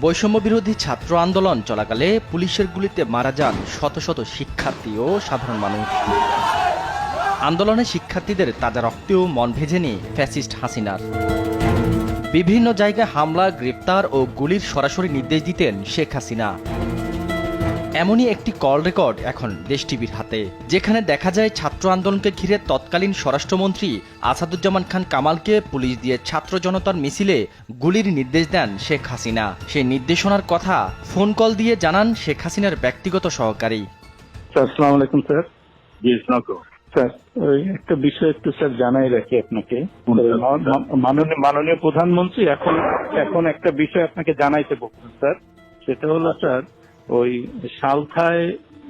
বৈষম্য বিরোধী ছাত্র আন্দোলন চলাকালে পুলিশের গুলিতে মারা যান শত শত শিক্ষার্থী ও সাধারণ মানুষ। আন্দোলনে শিক্ষার্থীদের তাজা রক্তেও মন ভেজেনি ফ্যাসিস্ট হাসিনার। বিভিন্ন জায়গায় হামলা, গ্রেপ্তার ও গুলির সরাসরি নির্দেশ দিতেন শেখ হাসিনা। এমনই একটি কল রেকর্ড এখন দেশ টিভির হাতে যেখানে দেখা যায় ছাত্র আন্দোলনকে ঘিরে তৎকালীন স্বরাষ্ট্রমন্ত্রী আসাদুজ্জামান খান কামালকে পুলিশ দিয়ে ছাত্র জনতার মিছিলে গুলির নির্দেশ দেন শেখ হাসিনা। সেই নির্দেশনার কথা ফোন কল দিয়ে জানান শেখ হাসিনার ব্যক্তিগত সহকারী। স্যার আসসালামু আলাইকুম স্যার। জি স্যার ওই একটা বিষয় একটু স্যার জানাই রাখি আপনাকে। মাননীয় মাননীয় প্রধানমন্ত্রী এখন এখন একটা বিষয় আপনাকে জানাইতে বলছেন স্যার। সেটা হলো স্যার ওই সালথায়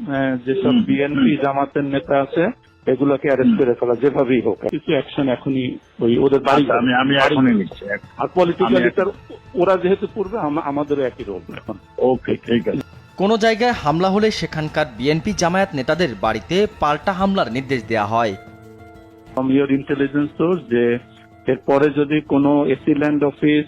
আহ, যেসব বিএনপি জামাতের নেতা আছে এগুলোকে অ্যারেস্ট করে ফেলা যেভাবেই হোক। কিছু অ্যাকশন এখনই ওই ওদের বাড়ি আচ্ছা, আমি আমি এখনই নিচ্ছি আর পলিটিক্যালি স্যার ওরা যেহেতু পূর্বে আমাদেরও একই রোল এখন ওকে ঠিক আছে। কোনো জায়গায় হামলা হলে সেখানকার বিএনপি জামায়াত নেতাদের বাড়িতে পাল্টা হামলার নির্দেশ দেওয়া হয়। ফ্রম ইয়োর ইন্টেলিজেন্স সোর্স যে এরপরে যদি কোনো AC land office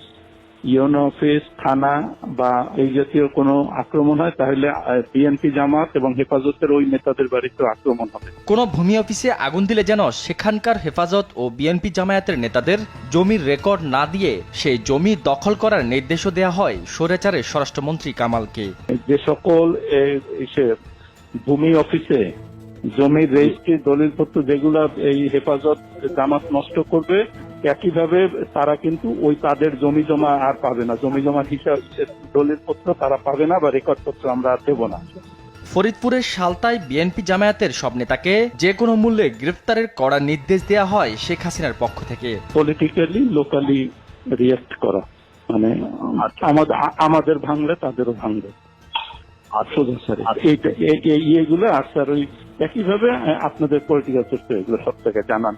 UNO office থানা বা এই জাতীয় কোনো আক্রমণ হয় তাহলে বিএনপি জামাত এবং হেফাজতের ওই নেতাদের বাড়িতে আক্রমণ হবে। কোনো ভূমি অফিসে আগুন দিলে যেন সেখানকার হেফাজত ও বিএনপি জামায়াতের নেতাদের জমির রেকর্ড না দিয়ে সেই জমি দখল করার নির্দেশও দেওয়া হয় স্বৈরাচারের স্বরাষ্ট্রমন্ত্রী কামালকে। যে সকল ভূমি অফিসে জমির রেজিস্ট্রি দলিলপত্র যেগুলা এই হেফাজত জামাত নষ্ট করবে একইভাবে তারা কিন্তু ওই তাদের জমি জমা আর পাবে না। জমি জমা হিসাব দলিলপত্র তারা পাবে না বা রেকর্ড পত্র আমরা আর দেবো না। ফরিদপুরের সালতায় বিএনপি জামায়াতের সব নেতাকে যে কোনো মূল্যে গ্রেফতারের কড়া নির্দেশ দেওয়া হয় শেখ হাসিনার পক্ষ থেকে। পলিটিক্যালি লোকালি রিয়েক্ট করা। মানে আচ্ছা। আমাদের ভাঙলে তাদেরও ভাঙবে। আচ্ছা। এইটা এই- এই ইয়েগুলো আর স্যার ওই একইভাবে আপনাদের পলিটিক্যাল সোর্স এগুলো সব থেকে জানান।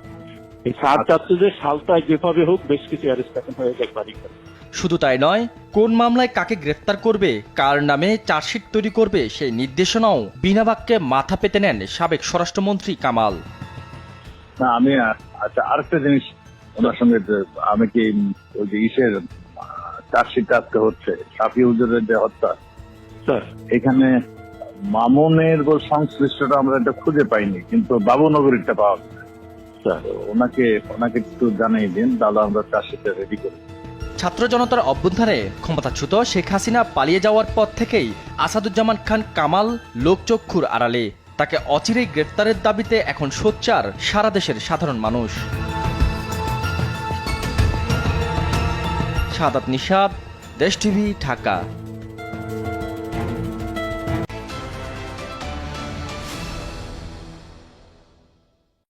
এই সার আচ্ছা। চাচ্ছে যে সালটায় যেভাবে হোক বেশ কিছু অ্যারেস্ট হয়ে যায় বাড়ি শুধু তাই নয় কোন মামলায় কাকে গ্রেফতার করবে কার নামে চার্জশিট তৈরি করবে সেই নির্দেশনাও বিনা বাক্যে মাথা পেতে নেন সাবেক স্বরাষ্ট্রমন্ত্রী কামাল না আমি আচ্ছা আরেকটা জিনিস ওনার সঙ্গে যে আমি কি ওই যে ইসের চার্জশিট আজকে হচ্ছে সাফি হুজুরের যে হত্যা স্যার এখানে মামুনের সংশ্লিষ্টটা আমরা এটা খুঁজে পাইনি কিন্তু বাবুনগরীরটা পাওয়া গেছে। স্যার ওনাকে ওনাকে একটু জানিয়ে দিন, তাহলে আমরা চার্জশিটটা রেডি করি। ছাত্র জনতার অভ্যুত্থানে ক্ষমতাচ্যুত শেখ হাসিনা পালিয়ে যাওয়ার পর থেকেই আসাদুজ্জামান খান কামাল লোকচক্ষুর আড়ালে। তাকে অচিরেই গ্রেফতারের দাবিতে এখন সোচ্চার সারা দেশের সাধারণ মানুষ। সাদাত নিষাদ দেশ টিভি, ঢাকা।